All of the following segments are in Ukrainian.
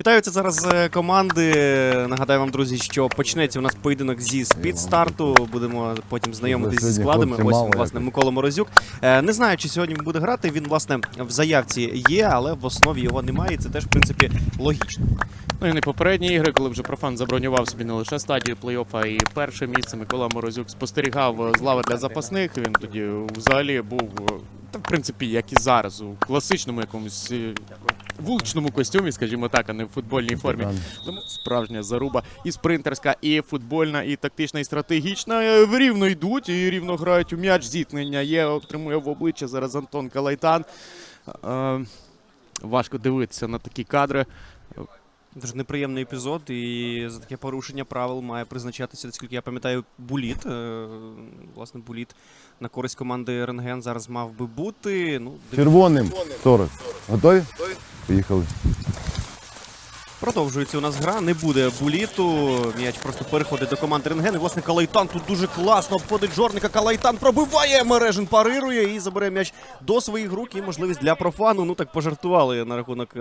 Вітаються зараз е, команди. Нагадаю вам, друзі, що почнеться у нас поєдинок зі спідстарту. Будемо потім знайомитися зі складами. Ось власне. Микола Морозюк. Е, Не знаю, чи сьогодні він буде грати. Він, власне, в заявці є, але в основі його немає. І це теж, в принципі, логічно. Ну і не попередні ігри, коли вже профан забронював собі не лише стадію плей-офф, а і перше місце. Микола Морозюк спостерігав е, з лави для запасних. Він тоді взагалі був, та в принципі, як і зараз, у класичному якомусь вуличному костюмі, скажімо так, а не в футбольній формі. Тому справжня заруба і спринтерська, і футбольна, і тактична, і стратегічна. Е, Рівно йдуть і рівно грають у м'яч. Зіткнення є, отримує в обличчя зараз Антон Калайтан. Е, Важко дивитися на такі кадри. Дуже неприємний епізод, і за таке порушення правил має призначатися, наскільки я пам'ятаю, буліт. Е, Власне, буліт на користь команди Рентген зараз мав би бути. Ну, Червоним 40. Готові? Поїхали. Продовжується у нас гра, не буде буліту. М'яч просто переходить до команди Рентген. І, власне, Калайтан тут дуже класно обходить жорника. Калайтан пробиває, мережин парирує і забере м'яч до своїх рук. І можливість для профану. Ну так пожартували на рахунок е,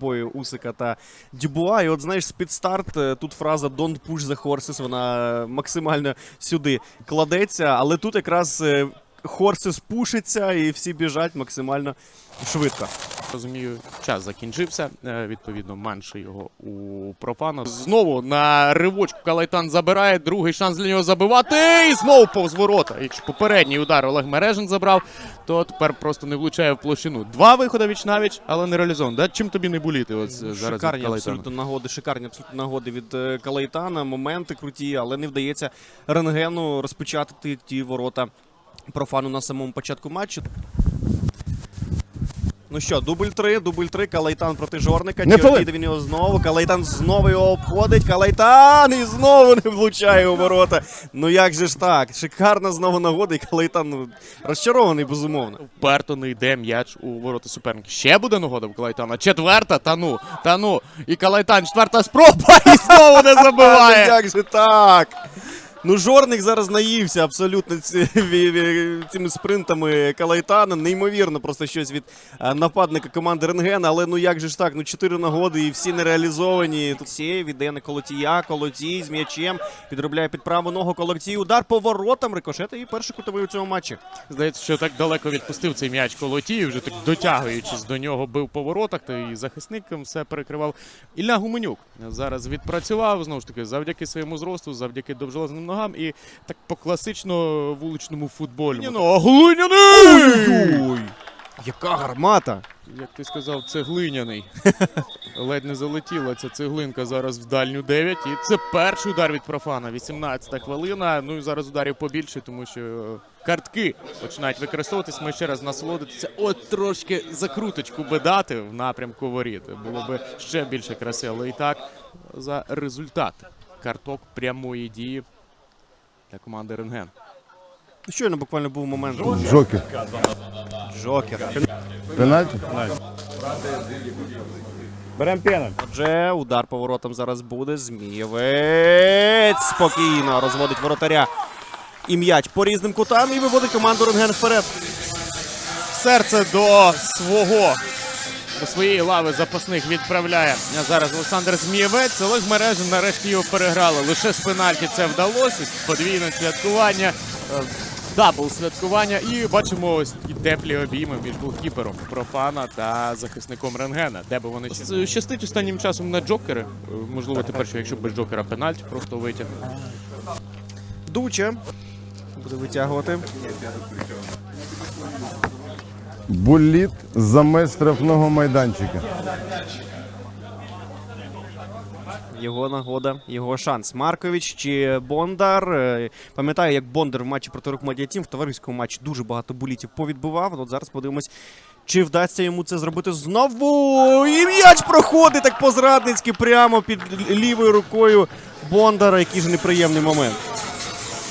бою Усика та Дюбуа. І от знаєш, спідстарт. е, Тут фраза Don't push the horses, вона максимально сюди кладеться. Але тут якраз е, Хорсес пушиться і всі біжать максимально швидко. Розумію, час закінчився. е, Відповідно, менше його у профана. Знову на ривочку Калайтан забирає. Другий шанс для нього забивати. І знову повз ворота. Якщо попередній удар Олег Мережин забрав, то тепер просто не влучає в площину. Два виходи віч навіч, але не реалізовано. Да? Чим тобі не боліти? От е, зараз шикарні абсолютно нагоди, шикарні абсолютно нагоди від е, Калайтана, моменти круті, але не вдається рентгену розпочати ті ворота профану на самому початку матчу. Ну що, дубль 3, дубль 3, Калайтан проти Жорника. Не він його знову? Калайтан знову його обходить. Калайтан і знову не влучає у ворота. Ну як же ж так? Шикарна знову нагода, і Калайтан ну, розчарований, безумовно. Вперто не йде м'яч у ворота суперника. Ще буде нагода в Калайтана. Четверта, та ну, та ну. І Калайтан, четверта спроба, і знову не Ну забиває. як же так? Ну, жорник зараз наївся абсолютно ці, ві- ві- цими спринтами Калайтана. Неймовірно, просто щось від е, нападника команди Рентгена. Але ну як же ж так? Ну чотири нагоди і всі не реалізовані. Тут Сєєв іде на колотія, колотій з м'ячем, підробляє під праву ногу колотій. Удар по воротам, рикошет і перший кутовий у цьому матчі. Здається, що так далеко відпустив цей м'яч колотій, вже так дотягуючись до нього, бив по воротах, та і захисником все перекривав. Ілля Гуменюк зараз відпрацював знову ж таки завдяки своєму зросту, завдяки довжелезним ногам і так по класично вуличному футболю. Ну, глиняний! Яка гармата! Як ти сказав, це глиняний. Ледь не залетіла ця цеглинка зараз в дальню 9. І це перший удар від профана. 18 хвилина. Ну і зараз ударів побільше, тому що е, картки починають використовуватись. Ми ще раз насолодитися. От трошки закруточку би дати в напрямку воріт. Було би ще більше краси. Але і так за результат карток прямої дії для команди Рентген. Ну, Щойно буквально був момент. Джокер. Джокер. Пенальті? Беремо пеналь. Отже, удар по воротам зараз буде. Змієвець спокійно розводить воротаря. І м'яч по різним кутам і виводить команду Рентген вперед. серце до свого. До своєї лави запасних відправляє зараз Олександр Змієвець. Олег Мережин нарешті його переграли. Лише з пенальті це вдалося. Подвійне святкування, е, дабл святкування. І бачимо ось ті теплі обійми між голкіпером профана та захисником Рентгена. Де би вони щастить останнім часом на джокери. Е, Можливо, тепер, що якщо без джокера пенальті просто витягне. Дуче. Буде витягувати. Буліт за меж штрафного майданчика. Його нагода, його шанс. Маркович чи Бондар. Е, Пам'ятаю, як Бондар в матчі проти Рук Тім в товариському матчі дуже багато булітів повідбивав. От зараз подивимось, чи вдасться йому це зробити знову. І м'яч проходить так по-зрадницьки прямо під лівою рукою Бондара. Який ж неприємний момент.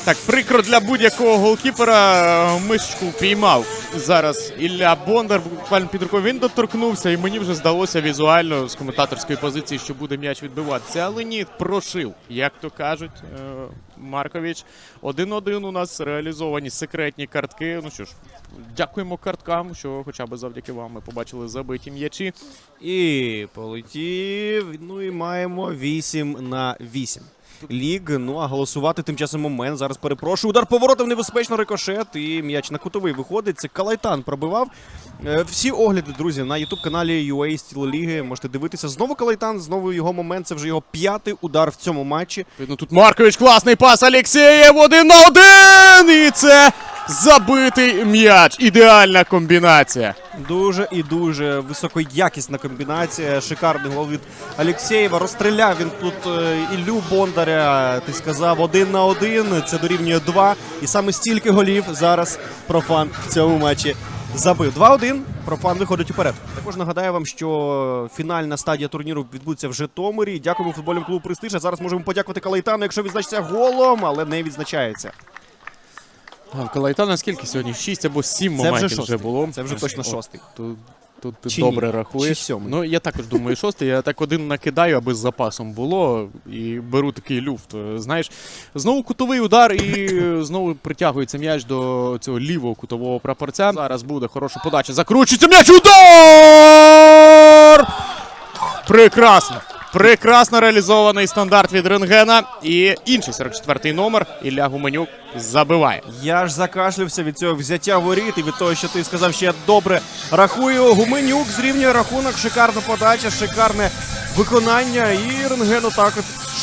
Так, прикро для будь-якого голкіпера мишечку впіймав. Зараз Ілля Бондар буквально під рукою він доторкнувся, і мені вже здалося візуально з коментаторської позиції, що буде м'яч відбиватися. Але ні, прошив, як то кажуть, е, Маркович. Один-один у нас реалізовані секретні картки. Ну що ж, дякуємо карткам, що хоча б завдяки вам ми побачили забиті м'ячі. І полетів. Ну і маємо 8 на 8. Ліг, ну а голосувати тим часом момент. Зараз перепрошую. Удар поворотом небезпечно рикошет. І м'яч на кутовий виходить. Це Калайтан пробивав. Е, Всі огляди, друзі, на ютуб каналі UA Стіл Ліги. Можете дивитися. Знову Калайтан, знову його момент. Це вже його п'ятий удар в цьому матчі. Видно, тут Маркович класний пас Алексеєв. один на один! І це забитий м'яч. Ідеальна комбінація. Дуже і дуже високоякісна комбінація. Шикарний гол від Алєксєєва. Розстріляв він тут е, Іллю Бондаря. Ти сказав один на один. Це дорівнює два. І саме стільки голів зараз профан в цьому матчі забив. 2-1. Профан виходить уперед. Також нагадаю вам, що фінальна стадія турніру відбудеться в Житомирі. Дякуємо футбольному клубу Престиж. А Зараз можемо подякувати Калайтану, якщо відзначиться голом, але не відзначається. А в Калайтана скільки сьогодні? Шість або сім Це вже моментів вже було. Це вже точно шостий. Тут, тут ти Чи добре ні? рахуєш. Чи сьомий? Ну, я також думаю, шостий. Я так один накидаю, аби з запасом було. І беру такий люфт. Знаєш, знову кутовий удар, і е, знову притягується м'яч до цього лівого кутового прапорця. Зараз буде хороша подача. Закручується м'яч. Удар! Прекрасно! Прекрасно реалізований стандарт від рентгена. І інший 44-й номер Ілля Гуменюк забиває. Я ж закашлявся від цього взяття воріт і від того, що ти сказав, що я добре рахую. Гуменюк зрівнює рахунок, шикарна подача, шикарне виконання. І рентген отак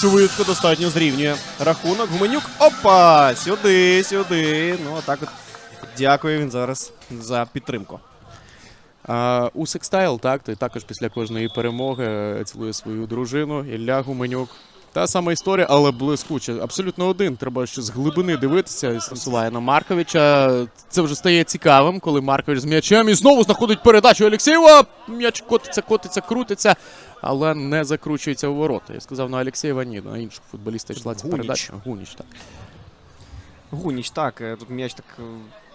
швидко достатньо зрівнює рахунок. Гуменюк, опа! Сюди, сюди. Ну, отак от. Дякую він зараз за підтримку. А, у Секстайл, так, той також після кожної перемоги е, цілує свою дружину Ілля Гуменюк. Та сама історія, але блискуча. Абсолютно один. Треба ще з глибини дивитися. Посилає на Марковича. Це вже стає цікавим, коли Маркович з м'ячем і знову знаходить передачу Олексєєва. М'яч котиться, котиться, крутиться, але не закручується у ворота. Я сказав на Олексєєва, ні, на іншого футболіста йшла ця Гуніч. передача. Гуніч, так. Гуніч, так, е, тут м'яч так е,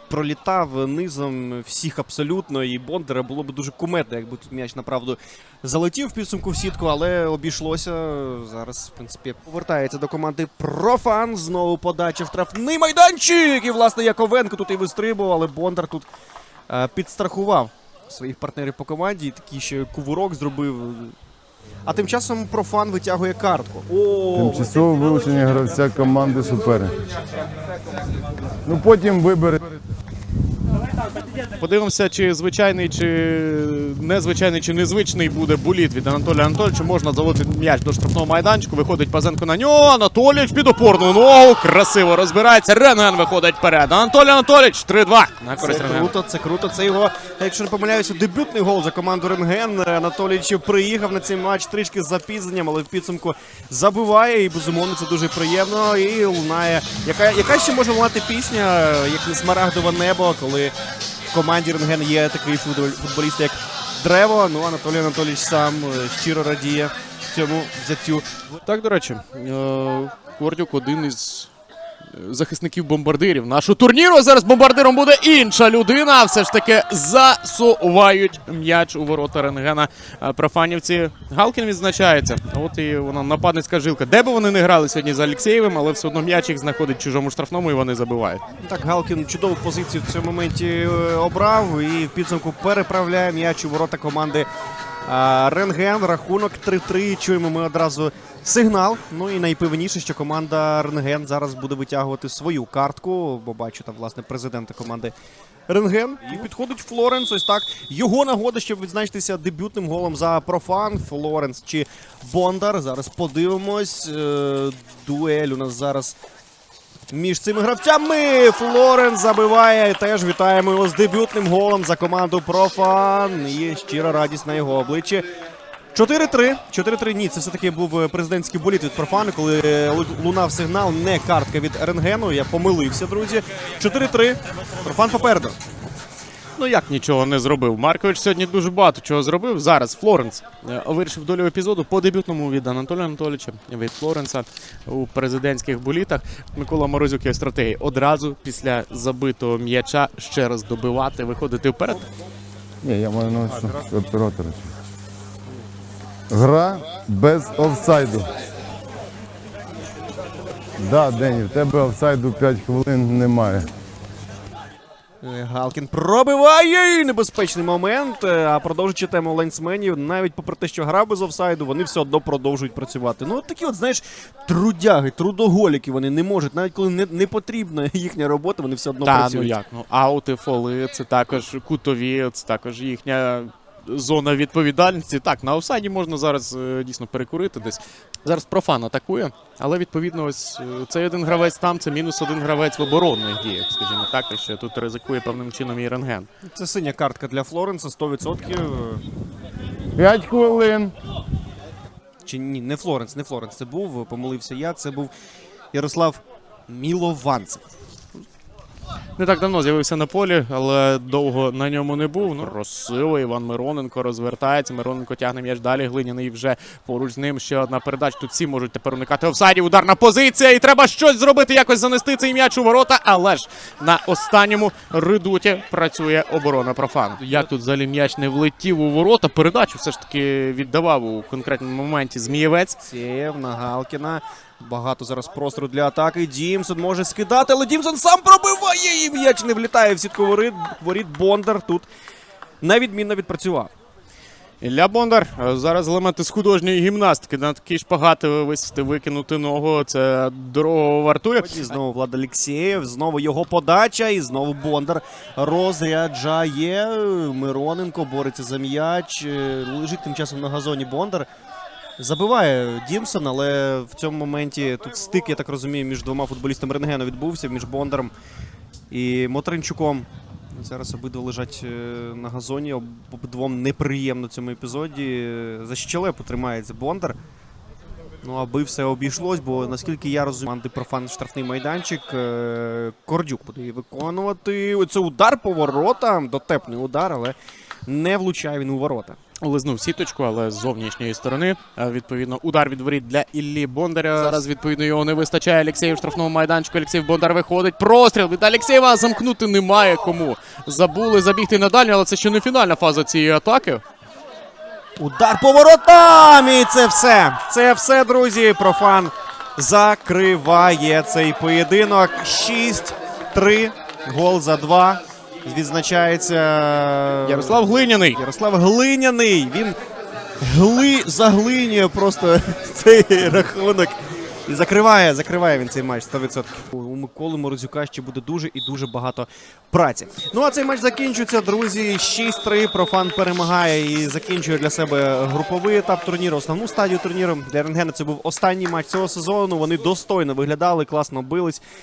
пролітав низом всіх абсолютно, і Бондара було б дуже кумедно, якби тут м'яч направду залетів в підсумку в сітку, але обійшлося. Зараз, в принципі, повертається до команди Профан. Знову подача в штрафний майданчик. І, власне, Яковенко тут і вистрибував, але Бондар тут е, підстрахував своїх партнерів по команді. І такий ще кувурок зробив. А тим часом профан витягує картку. Тимчасово Тимчасове вилучення гравця команди суперника. Ну потім вибере. Подивимося, чи звичайний, чи незвичайний, чи незвичний буде буліт від Анатолія Анатолійовича. Можна заводити м'яч до штрафного майданчику. Виходить Пазенко на нього. Анатолійович під опорну ногу. Красиво розбирається. Ренген виходить вперед. Анатолій Анатолійович 3-2. На Це користь круто, це круто. Це його, якщо не помиляюся, дебютний гол за команду Рентген. Анатолійович приїхав на цей матч трішки з запізненням, але в підсумку забиває. І безумовно це дуже приємно. І лунає. Яка, яка ще може лунати пісня, як не смарагдове небо, коли команді Рентген є такий футболіст, як Древо. Ну Анатолій Анатолійович сам е, щиро радіє цьому взяттю. Так, до речі, е, Кордюк один із е, захисників бомбардирів нашого турніру. Зараз бомбардиром буде інша людина. Все ж таки засувають м'яч у ворота рентгена е, профанівці. Галкін відзначається. От і вона нападницька жилка. Де би вони не грали сьогодні з Алєксєєвим, але все одно м'яч їх знаходить в чужому штрафному і вони забивають. Так, Галкін чудову позицію в цьому моменті е, обрав і в підсумку переправляє м'яч у ворота команди Рентген. Рахунок 3-3. Чуємо ми одразу сигнал. Ну і найпевніше, що команда Рентген зараз буде витягувати свою картку, бо бачу там власне президента команди. Рентген і підходить Флоренс. Ось так. Його нагода, щоб відзначитися дебютним голом за профан. Флоренс чи Бондар. Зараз подивимось. Е, Дуель у нас зараз між цими гравцями. Флорен забиває. Теж вітаємо його з дебютним голом за команду Профан. І щира радість на його обличчі. 4-3. 4-3. Ні, це все-таки був е, президентський боліт від профану, коли е, лунав сигнал, не картка від рентгену. Я помилився, друзі. 4-3. Профан попереду. Ну як нічого не зробив. Маркович сьогодні дуже багато чого зробив. Зараз Флоренс е, вирішив долю епізоду по дебютному від Анатолія Анатолійовича від Флоренса у президентських болітах. Микола Морозюк є стратегії одразу після забитого м'яча ще раз добивати, виходити вперед. Ні, я маю на оператора. Гра без офсайду. Да, Дені, в тебе офсайду 5 хвилин немає. Е, Галкін пробиває і небезпечний момент. Е, А продовжуючи тему лайнсменів, навіть попри те, що гра без офсайду, вони все одно продовжують працювати. Ну, от такі, от, знаєш, трудяги, трудоголіки, вони не можуть, навіть коли не, не потрібна їхня робота, вони все одно Та ну працюють. як? Ну аути, фоли, це також кутові, це також їхня зона відповідальності. Так, на офсайді можна зараз е, дійсно перекурити десь. Зараз профан атакує, але відповідно, ось е, цей один гравець там, це мінус один гравець в оборонних діях, скажімо так, і ще тут ризикує певним чином і рентген. Це синя картка для Флоренса, 100%. 5 хвилин. Чи ні, не Флоренс, не Флоренс. Це був, помилився я. Це був Ярослав Мілованцев. Не так давно з'явився на полі, але довго на ньому не був. Ну, красиво, Іван Мироненко розвертається. Мироненко тягне м'яч далі. Глиняний вже поруч з ним. Ще одна передача. Тут всі можуть тепер уникати офсайдів. Ударна позиція. І треба щось зробити, якось занести цей м'яч у ворота. Але ж на останньому редуті працює оборона профану. Як тут взагалі м'яч не влетів у ворота? Передачу все ж таки віддавав у конкретному моменті Змієвець. Сєв на Галкіна. Багато зараз простору для атаки. Дімсон може скидати, але Дімсон сам пробиває і м'яч не влітає в сітку воріт. Воріт Бондар тут невідмінно відпрацював. Ілля Бондар е, зараз елементи з художньої гімнастики. На такий шпагат висісти, викинути ногу. Це дорого вартує. І знову Влад Алєксєєв, знову його подача, і знову Бондар розряджає. Мироненко бореться за м'яч. Е, Лежить тим часом на газоні Бондар. Забиває Дімсон, але в цьому моменті тут стик, я так розумію, між двома футболістами рентгену відбувся, між Бондаром і Мотринчуком. Зараз обидва лежать е, на газоні. об- Обидвом неприємно в цьому епізоді. За щелепу тримається Бондар. Ну, аби все обійшлось, бо наскільки я розумію, команди профан штрафний майданчик. е, Кордюк буде її виконувати. Оце удар по воротам, дотепний удар, але не влучає він у ворота. Лизнув сіточку, але з зовнішньої сторони. Е, Відповідно, удар від воріт для Іллі Бондаря. Зараз відповідно його не вистачає. Олексій в штрафному майданчику. Олексій Бондар виходить. Простріл від Олексєєва. Замкнути немає кому. Забули забігти на але це ще не фінальна фаза цієї атаки. Удар по воротам! І це все. Це все, друзі. Профан закриває цей поєдинок. 6-3. Гол за 2. Відзначається Ярослав Глиняний. Ярослав Глиняний. Він гли заглинює просто цей рахунок. І закриває, закриває він цей матч 100%. У Миколи Морозюка ще буде дуже і дуже багато праці. Ну а цей матч закінчується, друзі. 6-3. Профан перемагає і закінчує для себе груповий етап турніру. Основну стадію турніру для Ренгена це був останній матч цього сезону. Вони достойно виглядали, класно бились.